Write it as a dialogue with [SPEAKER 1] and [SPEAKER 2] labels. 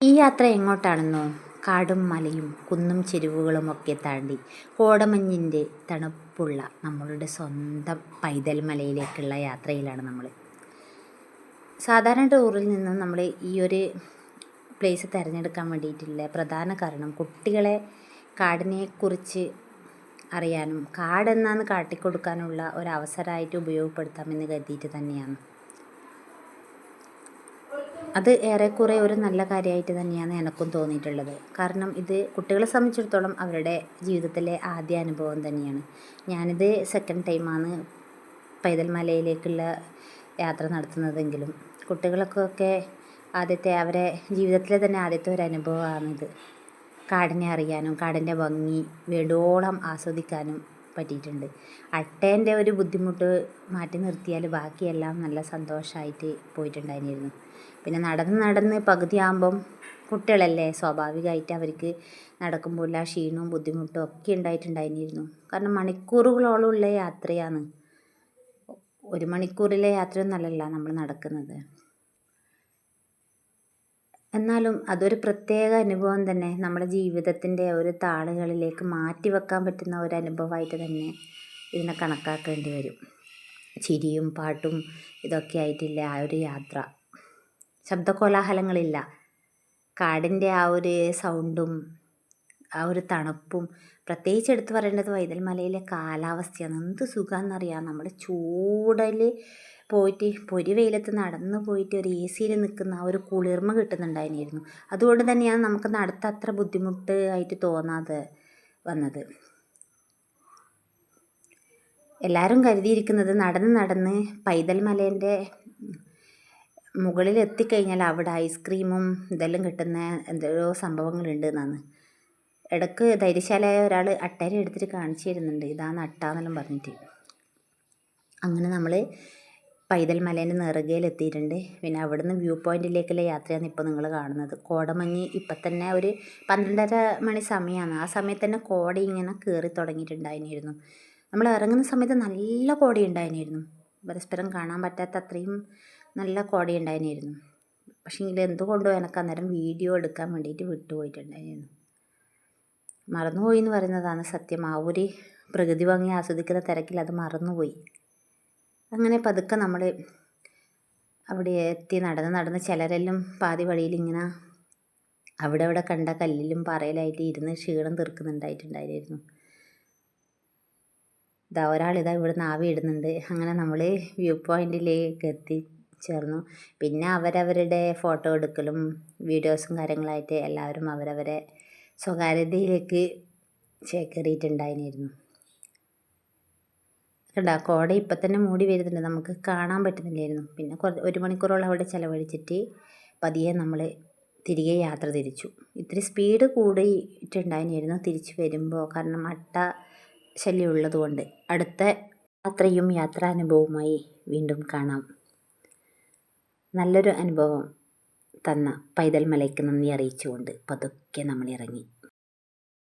[SPEAKER 1] ഈ യാത്ര എങ്ങോട്ടാണെന്നോ? കാടും മലയും കുന്നും ചെരുവുകളുമൊക്കെ താണ്ടി കോടമഞ്ഞിന്റെ തണുപ്പുള്ള നമ്മളുടെ സ്വന്തം പൈതൽ മലയിലേക്കുള്ള യാത്രയിലാണ് നമ്മൾ സാധാരണ ടൂറിൽ നിന്നും നമ്മൾ ഈ ഒരു പ്ലേസ് തിരഞ്ഞെടുക്കാൻ വേണ്ടിയിട്ടുള്ള പ്രധാന കാരണം കുട്ടികളെ കാടിനെക്കുറിച്ച് അറിയാനും കാടെന്നാന്ന് കാട്ടിക്കൊടുക്കാനുള്ള ഒരവസരമായിട്ട് ഉപയോഗപ്പെടുത്താമെന്ന് കരുതിയിട്ട് തന്നെയാണ്. അത് ഏറെക്കുറെ ഒരു നല്ല കാര്യമായിട്ട് തന്നെയാണ് എനിക്കും തോന്നിയിട്ടുള്ളത്. കാരണം ഇത് കുട്ടികളെ സംബന്ധിച്ചിടത്തോളം അവരുടെ ജീവിതത്തിലെ ആദ്യ അനുഭവം തന്നെയാണ്. ഞാനിത് സെക്കൻഡ് ടൈമാണ് പൈതൽ മലയിലേക്കുള്ള യാത്ര നടത്തുന്നതെങ്കിലും കുട്ടികൾക്കൊക്കെ ആദ്യത്തെ അവരെ ജീവിതത്തിലെ തന്നെ ആദ്യത്തെ ഒരു അനുഭവമാണിത്. കാടിനെ അറിയാനും കാടിന്റെ ഭംഗി വേണ്ടോളം ആസ്വദിക്കാനും പറ്റിയിട്ടുണ്ട്. അട്ടേന്റെ ഒരു ബുദ്ധിമുട്ട് മാറ്റി നിർത്തിയാൽ ബാക്കിയെല്ലാം നല്ല സന്തോഷമായിട്ട് പോയിട്ടുണ്ടായിരുന്നു പിന്നെ നടന്ന് നടന്ന് പകുതിയാകുമ്പം കുട്ടികളല്ലേ സ്വാഭാവികമായിട്ട് അവർക്ക് നടക്കുമ്പോൾ എല്ലാ ക്ഷീണവും ബുദ്ധിമുട്ടും ഒക്കെ ഉണ്ടായിട്ടുണ്ടായിരുന്നു കാരണം മണിക്കൂറുകളോളമുള്ള യാത്രയാണ്. ഒരു മണിക്കൂറിലെ യാത്രയൊന്നുമല്ലല്ലോ നമ്മൾ നടക്കുന്നത്. എന്നാലും അതൊരു പ്രത്യേക അനുഭവം തന്നെ. നമ്മുടെ ജീവിതത്തിന്റെ ഒരു താളുകളിലേക്ക് മാറ്റി വെക്കാൻ പറ്റുന്ന ഒരു അനുഭവമായിട്ട് തന്നെ ഇതിനെ കണക്കാക്കേണ്ടി വരും. ചിരിയും പാട്ടും ഇതൊക്കെ ആയിട്ടില്ല ആ ഒരു യാത്ര. ശബ്ദ കോലാഹലങ്ങളില്ല കാടിന്റെ ആ ഒരു സൗണ്ടും ആ ഒരു തണുപ്പും പ്രത്യേകിച്ച് എടുത്തു പറയേണ്ടത് വൈതൽ മലയിലെ കാലാവസ്ഥയാണ്. എന്ത് സുഖമെന്നറിയാം നമ്മൾ ചൂടൽ പോയിട്ട് പൊരി വെയിലത്ത് നടന്ന് പോയിട്ട് ഒരു എ സിയിൽ നിൽക്കുന്ന ആ ഒരു കുളിർമ കിട്ടുന്നുണ്ടായിരുന്നു അതുകൊണ്ട് തന്നെയാണ് നമുക്ക് നടത്ത അത്ര ബുദ്ധിമുട്ട് ആയിട്ട് തോന്നാതെ വന്നത്. എല്ലാവരും കരുതിയിരിക്കുന്നത് നടന്ന് നടന്ന് പൈതൽ മലേന്റെ മുകളിൽ എത്തിക്കഴിഞ്ഞാൽ അവിടെ ഐസ്ക്രീമും ഇതെല്ലാം കിട്ടുന്ന എന്തോ സംഭവങ്ങളുണ്ട് എന്നാണ്. ഇടയ്ക്ക് ധൈര്യശാലയായ ഒരാൾ അട്ടേനെ എടുത്തിട്ട് കാണിച്ചു തരുന്നുണ്ട് ഇതാണ് അട്ട എന്നെല്ലാം പറഞ്ഞിട്ട്. അങ്ങനെ നമ്മൾ പൈതൽ മലേന്റെ നെറുകയിൽ എത്തിയിട്ടുണ്ട് പിന്നെ അവിടുന്ന് വ്യൂ പോയിന്റിലേക്കുള്ള യാത്രയാണ് ഇപ്പോൾ നിങ്ങൾ കാണുന്നത്. കോടമഞ്ഞ് ഇപ്പം തന്നെ ഒരു പന്ത്രണ്ടര മണി സമയമാണ് ആ സമയത്ത് തന്നെ കോട ഇങ്ങനെ കയറി തുടങ്ങിയിട്ടുണ്ടായിരുന്നു നമ്മൾ ഇറങ്ങുന്ന സമയത്ത് നല്ല കോടി ഉണ്ടായിരുന്നു പരസ്പരം കാണാൻ പറ്റാത്ത അത്രയും നല്ല കോടി ഉണ്ടായിരുന്നു പക്ഷേ പക്ഷേങ്കിൽ എന്തുകൊണ്ടോ എനിക്ക് അന്നേരം വീഡിയോ എടുക്കാൻ വേണ്ടിയിട്ട് വിട്ടുപോയിട്ടുണ്ടായിരുന്നു മറന്നുപോയി എന്ന് പറയുന്നതാണ് സത്യം. ആ ഒരു പ്രകൃതി ഭംഗി ആസ്വദിക്കുന്ന തിരക്കിൽ അത് മറന്നുപോയി. അങ്ങനെ പതുക്കെ നമ്മൾ അവിടെ എത്തി നടന്ന് നടന്ന് ചിലരെല്ലാം പാതി വഴിയിൽ ഇങ്ങനെ അവിടെ അവിടെ കണ്ട കല്ലിലും പാറയിലായിട്ട് ഇരുന്ന് ക്ഷീണം തീർക്കുന്നുണ്ടായിട്ടുണ്ടായിരുന്നു. ഇതാ ഒരാളിതാ ഇവിടുന്ന് ആവി ഇടുന്നുണ്ട്. അങ്ങനെ നമ്മൾ വ്യൂ പോയിന്റിലേക്ക് എത്തിച്ചേർന്നു പിന്നെ അവരവരുടെ ഫോട്ടോ എടുക്കലും വീഡിയോസും കാര്യങ്ങളായിട്ട് എല്ലാവരും അവരവരെ സ്വകാര്യതയിലേക്ക് ചേക്കേറിയിട്ടുണ്ടായിരുന്നു കണ്ട കോട ഇപ്പം തന്നെ മൂടി വരുന്നുണ്ട്. നമുക്ക് കാണാൻ പറ്റുന്നില്ലായിരുന്നു. പിന്നെ കുറച്ച് ഒരു മണിക്കൂറോളം അവിടെ ചിലവഴിച്ചിട്ട് പതിയെ നമ്മൾ തിരികെ യാത്ര തിരിച്ചു. ഇത്തിരി സ്പീഡ് കൂടിയിട്ടുണ്ടായിരുന്നു തിരിച്ചു വരുമ്പോൾ. കാരണം അട്ട ശല്യം ഉള്ളതുകൊണ്ട് അടുത്ത യാത്രയും യാത്രാനുഭവവുമായി വീണ്ടും കാണാം. നല്ലൊരു അനുഭവം. തന്ന പൈതൽ മലയ്ക്ക് നന്ദി അറിയിച്ചുകൊണ്ട് പതുക്കെ നമ്മൾ ഇറങ്ങി.